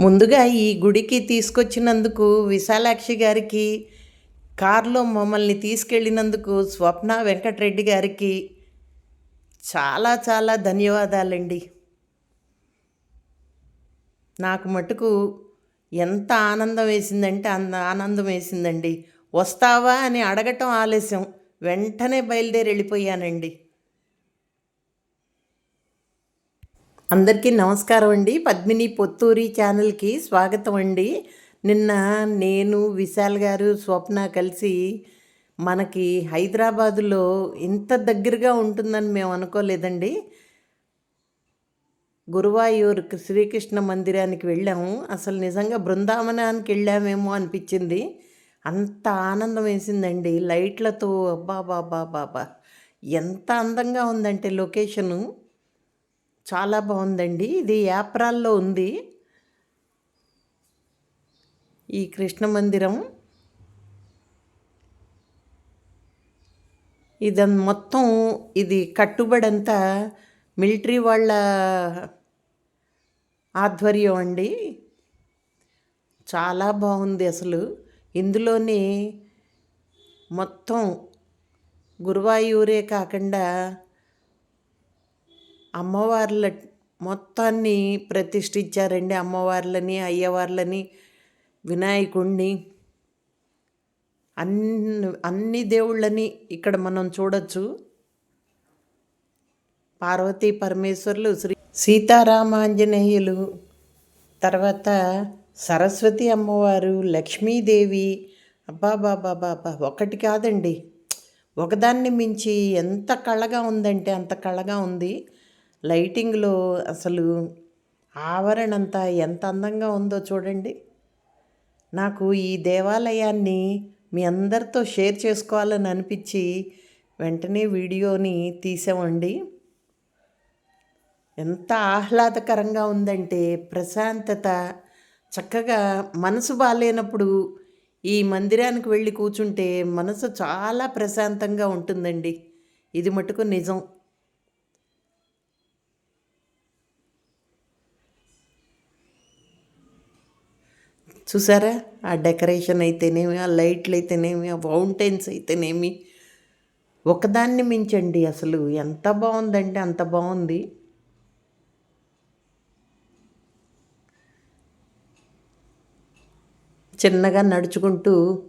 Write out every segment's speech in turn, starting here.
ముందుగా ఈ గుడికి తీసుకొచ్చినందుకు విశాలాక్షి గారికి కారులో మమ్మల్ని తీసుకెళ్ళినందుకు స్వప్న వెంకటరెడ్డి గారికి చాలా చాలా ధన్యవాదాలండి. నాకు మటుకు ఎంత ఆనందం వేసిందంటే అంత ఆనందం వేసిందండి. వస్తావా అని అడగటం ఆలస్యం. వెంటనే బయలుదేరి వెళ్ళిపోయానండి. అందరికీ నమస్కారం అండి. పద్మిని పొత్తూరి ఛానల్కి స్వాగతం అండి. నిన్న నేను విశాల్ గారు స్వప్న కలిసి మనకి హైదరాబాదులో ఇంత దగ్గరగా ఉంటుందని మేము అనుకోలేదండి. గురువాయూర్ శ్రీకృష్ణ మందిరానికి వెళ్ళాము. అసలు నిజంగా బృందావనానికి వెళ్ళామేమో అనిపించింది. అంత ఆనందం వేసిందండి. లైట్లతో అబ్బా బాబా బాబా. ఎంత అందంగా ఉందంటే లొకేషను. చాలా బాగుందండి. ఇది యాప్రాల్లో ఉంది. ఈ కృష్ణ మందిరం. ఇది మొత్తం ఇది కట్టుబడి అంతా మిలిటరీ వాళ్ళ ఆధ్వర్యం అండి. చాలా బాగుంది అసలు. ఇందులోనే మొత్తం గురువాయూరే కాకుండా అమ్మవార్ల మొత్తాన్ని ప్రతిష్ఠించారండి అమ్మవార్లని అయ్యవార్లని వినాయకుడిని అన్ని అన్ని దేవుళ్ళని ఇక్కడ మనం చూడొచ్చు. పార్వతీ పరమేశ్వర్లు శ్రీ సీతారామాంజనేయులు తర్వాత సరస్వతి అమ్మవారు లక్ష్మీదేవి. అబ్బా ఒకటి కాదండి. ఒకదాన్ని మించి ఎంత కళగా ఉందంటే అంత కళగా ఉంది. లైటింగ్లో అసలు ఆవరణ అంతా ఎంత అందంగా ఉందో చూడండి. నాకు ఈ దేవాలయాన్ని మీ అందరితో షేర్ చేసుకోవాలని అనిపించి వెంటనే వీడియోని తీసామండి. ఎంత ఆహ్లాదకరంగా ఉందంటే ప్రశాంతత చక్కగా మనసు బాగాలేనప్పుడు ఈ మందిరానికి వెళ్ళి కూర్చుంటే మనసు చాలా ప్రశాంతంగా ఉంటుందండి. ఇది మటుకు నిజం. చూసారా? ఆ డెకరేషన్ అయితేనేమి ఆ లైట్లు అయితేనేమి ఆ ఫౌంటైన్స్ అయితేనేమి. ఒకదాన్ని మించండి అసలు. ఎంత బాగుందంటే అంత బాగుంది. చిన్నగా నడుచుకుంటూ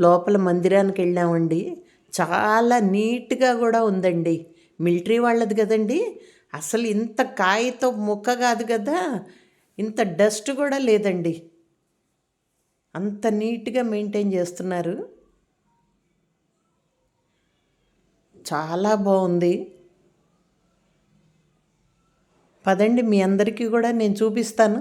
లోపల మందిరానికి వెళ్ళామండి. చాలా నీట్గా కూడా ఉందండి. మిలిటరీ వాళ్ళది కదండి. అసలు ఇంత కాయతో ముక్క కాదు కదా. ఇంత డస్ట్ కూడా లేదండి. అంత నీట్గా మెయింటైన్ చేస్తున్నారు. చాలా బాగుంది పదండి మీ అందరికీ కూడా నేను చూపిస్తాను.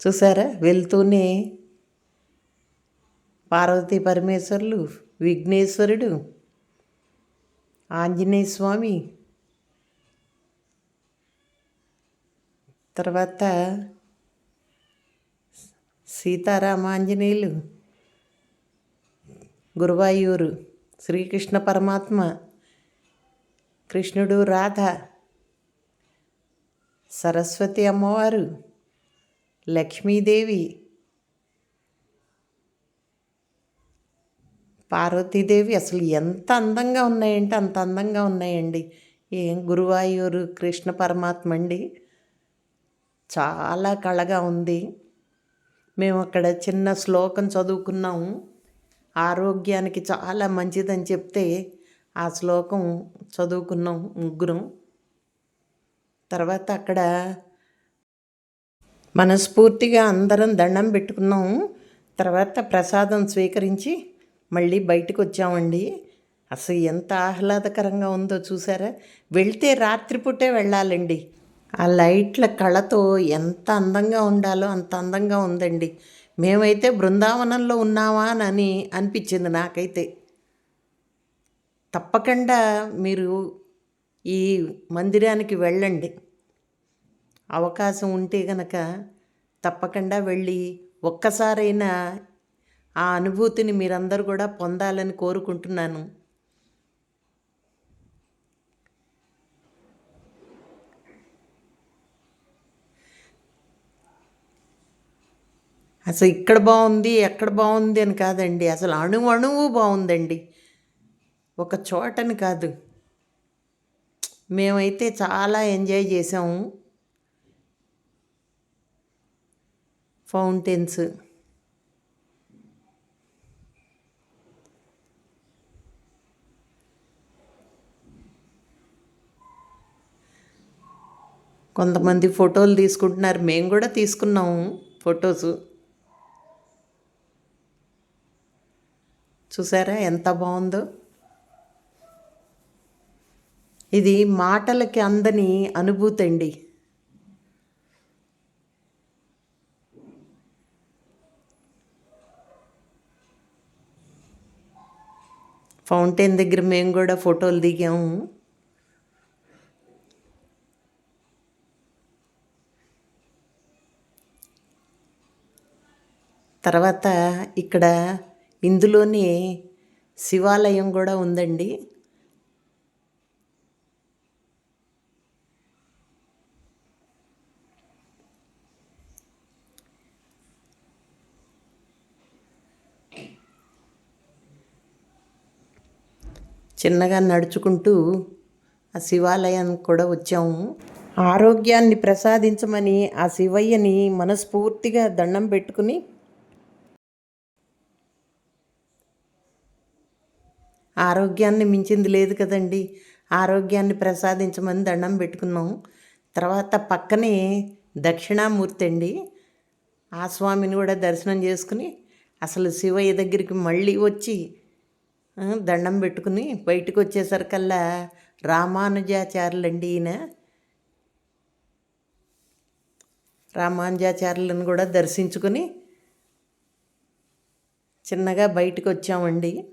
చూసారా? వెళ్తూనే పార్వతీ పరమేశ్వరులు విఘ్నేశ్వరుడు ఆంజనేయ స్వామి. తర్వాత సీతారామాంజనేయులు గురువాయూరు శ్రీకృష్ణ పరమాత్మ. కృష్ణుడు రాధ. సరస్వతి అమ్మవారు. లక్ష్మీదేవి. పార్వతీదేవి అసలు ఎంత అందంగా ఉన్నాయంటే అంత అందంగా ఉన్నాయండి. ఏం గురువాయూరు కృష్ణ పరమాత్మ అండి. చాలా కళగా ఉంది. మేము అక్కడ చిన్న శ్లోకం చదువుకున్నాము ఆరోగ్యానికి చాలా మంచిదని చెప్తే ఆ శ్లోకం చదువుకున్నాం ముగ్గురం. తర్వాత అక్కడ మనస్ఫూర్తిగా అందరం దండం పెట్టుకున్నాం. తర్వాత ప్రసాదం స్వీకరించి మళ్ళీ బయటకు వచ్చామండి అసలు ఎంత ఆహ్లాదకరంగా ఉందో చూసారా? వెళ్తే రాత్రిపూటే వెళ్ళాలండి. ఆ లైట్ల కళతో ఎంత అందంగా ఉండాలో అంత అందంగా ఉందండి. మేమైతే బృందావనంలో ఉన్నామా అని అనిపించింది నాకైతే. తప్పకుండా మీరు ఈ మందిరానికి వెళ్ళండి. అవకాశం ఉంటే గనక తప్పకుండా వెళ్ళి ఒక్కసారైనా ఆ అనుభూతిని మీరందరూ కూడా పొందాలని కోరుకుంటున్నాను. అసలు ఇక్కడ బాగుంది ఎక్కడ బాగుంది అని కాదండి. అసలు అణు అణువు బాగుందండి. ఒక చోటని కాదు. మేమైతే చాలా ఎంజాయ్ చేసాము ఫౌంటైన్స్. కొంతమంది ఫోటోలు తీసుకుంటున్నారు. మేము కూడా తీసుకున్నాము ఫొటోస్. చూసారా ఎంత బాగుందో? ఇది మాటలకి అందని అనుభూతి అండి. ఫౌంటైన్ దగ్గర మేము కూడా ఫోటోలు దిగాము. తర్వాత ఇక్కడ ఇందులోనే శివాలయం కూడా ఉందండి. చిన్నగా నడుచుకుంటూ ఆ శివాలయానికి కూడా వచ్చాము. ఆరోగ్యాన్ని ప్రసాదించమని ఆ శివయ్యని మనస్ఫూర్తిగా దండం పెట్టుకుని ఆరోగ్యాన్ని మించింది లేదు కదండి. ఆరోగ్యాన్ని ప్రసాదించమని దండం పెట్టుకున్నాం. తర్వాత పక్కనే దక్షిణామూర్తి అండి. ఆ స్వామిని కూడా దర్శనం చేసుకుని అసలు శివయ్య దగ్గరికి మళ్ళీ వచ్చి దండం పెట్టుకుని బయటకు వచ్చేసరికల్లా రామానుజాచార్యులు అండి ఈయన. రామానుజాచార్యులను కూడా దర్శించుకుని చిన్నగా బయటకు వచ్చామండి.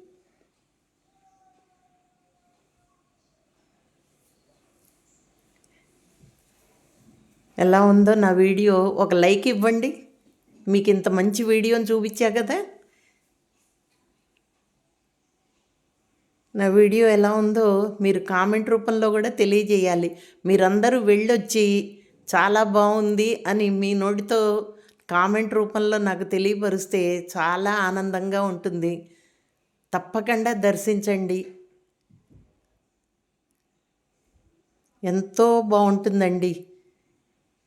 ఎలా ఉందో నా వీడియో ఒక లైక్ ఇవ్వండి. మీకు ఇంత మంచి వీడియోని చూపించా కదా? నా వీడియో ఎలా ఉందో మీరు కామెంట్ రూపంలో కూడా తెలియజేయాలి. మీరందరూ వెళ్ళొచ్చి చాలా బాగుంది అని మీ నోటితో కామెంట్ రూపంలో నాకు తెలియపరిస్తే చాలా ఆనందంగా ఉంటుంది. తప్పకుండా దర్శించండి. ఎంతో బాగుంటుందండి.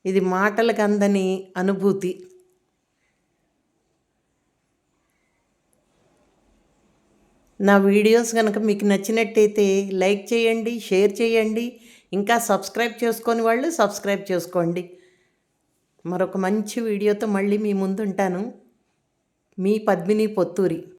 ఇది మాటలకు అందని అనుభూతి. నా వీడియోస్ కనుక మీకు నచ్చినట్టయితే లైక్ చేయండి షేర్ చేయండి ఇంకా సబ్స్క్రైబ్ చేసుకొని వాళ్ళు సబ్స్క్రైబ్ చేసుకోండి. మరొక మంచి వీడియోతో మళ్ళీ మీ ముందుంటాను. మీ పద్మిని పొత్తూరి.